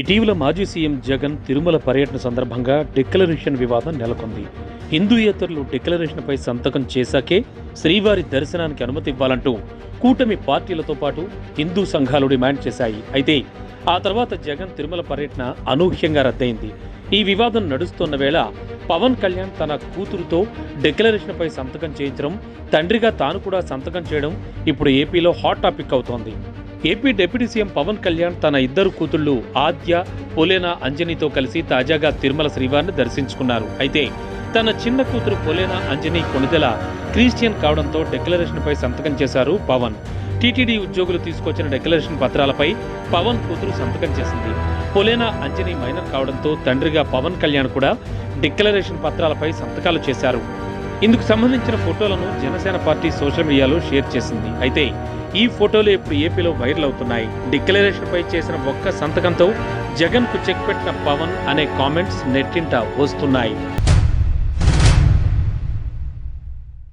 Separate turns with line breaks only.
ఇటీవల మాజీ సీఎం జగన్ తిరుమల పర్యటన సందర్భంగా డిక్లరేషన్ వివాదం నెలకొంది. హిందూయేతరులు డిక్లరేషన్పై సంతకం చేశాకే శ్రీవారి దర్శనానికి అనుమతి ఇవ్వాలంటూ కూటమి పార్టీలతో పాటు హిందూ సంఘాలు డిమాండ్ చేశాయి. అయితే ఆ తర్వాత జగన్ తిరుమల పర్యటన అనూహ్యంగా రద్దయింది. ఈ వివాదం నడుస్తున్న వేళ పవన్ కళ్యాణ్ తన కూతురుతో డిక్లరేషన్పై సంతకం చేయించడం తండ్రిగా తాను కూడా సంతకం చేయడం ఇప్పుడు ఏపీలో హాట్ టాపిక్ అవుతోంది. AP deputy CM Pawan Kalyan తన ఇద్దరు కూతుళ్ళు ఆద్య పొలేనా అంజనితో కలిసి తాజాగా తిరుమల శ్రీవారిని దర్శించుకున్నారు. అయితే తన చిన్న కూతురు పొలేనా అంజని కొణిదెల క్రిస్టియన్ కావడంతో డిక్లరేషన్పై సంతకం చేశారు పవన్. టీటీడీ ఉద్యోగులు తీసుకొచ్చిన డిక్లరేషన్ పత్రాలపై పవన్ కూతురు సంతకం చేసింది. పొలేనా అంజని మైనర్ కావడంతో తండ్రిగా పవన్ కళ్యాణ్ కూడా డిక్లరేషన్ పత్రాలపై సంతకాలు చేశారు. ఇందుకు సంబంధించిన ఫోటోలను జనసేన పార్టీ సోషల్ మీడియాలో షేర్ చేసింది. అయితే ఈ ఫోటోలు ఇప్పుడు ఏపీలో వైరల్ అవుతున్నాయి. డిక్లరేషన్ పై చేసిన ఒక్క సంతకంతో జగన్కు చెక్ పెట్టిన పవన్ అనే కామెంట్స్ నెట్టింట వస్తున్నాయి.